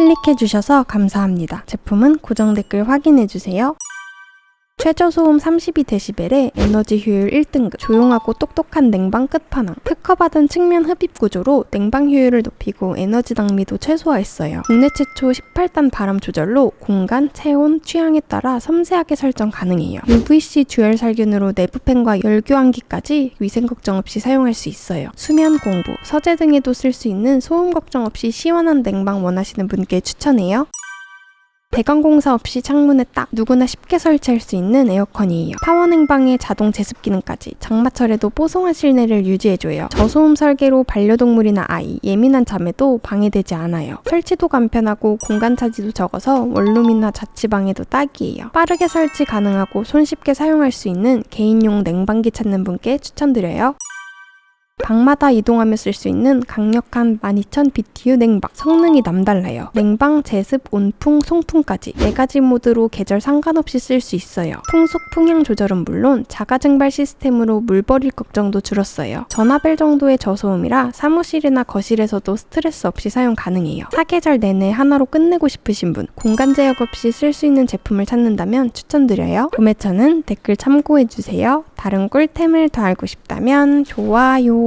클릭해 주셔서 감사합니다. 제품은 고정 댓글 확인해 주세요. 최저 소음 32dB의 에너지 효율 1등급, 조용하고 똑똑한 냉방 끝판왕, 특허받은 측면 흡입 구조로 냉방 효율을 높이고 에너지 낭비도 최소화했어요. 국내 최초 18단 바람 조절로 공간, 체온, 취향에 따라 섬세하게 설정 가능해요. UVC 듀얼 살균으로 내부 팬과 열 교환기까지 위생 걱정 없이 사용할 수 있어요. 수면 공부, 서재 등에도 쓸 수 있는 소음 걱정 없이 시원한 냉방 원하시는 분께 추천해요. 배관 공사 없이 창문에 딱 누구나 쉽게 설치할 수 있는 에어컨이에요. 파워 냉방에 자동 제습 기능까지 장마철에도 뽀송한 실내를 유지해줘요. 저소음 설계로 반려동물이나 아이, 예민한 잠에도 방해되지 않아요. 설치도 간편하고 공간 차지도 적어서 원룸이나 자취방에도 딱이에요. 빠르게 설치 가능하고 손쉽게 사용할 수 있는 개인용 냉방기 찾는 분께 추천드려요. 방마다 이동하며 쓸 수 있는 강력한 12,000 BTU 냉방. 성능이 남달라요. 냉방, 제습, 온풍, 송풍까지 4가지 모드로 계절 상관없이 쓸 수 있어요. 풍속, 풍향 조절은 물론 자가 증발 시스템으로 물 버릴 걱정도 줄었어요. 전화벨 정도의 저소음이라 사무실이나 거실에서도 스트레스 없이 사용 가능해요. 사계절 내내 하나로 끝내고 싶으신 분, 공간 제약 없이 쓸 수 있는 제품을 찾는다면 추천드려요. 구매처는 댓글 참고해주세요. 다른 꿀템을 더 알고 싶다면 좋아요.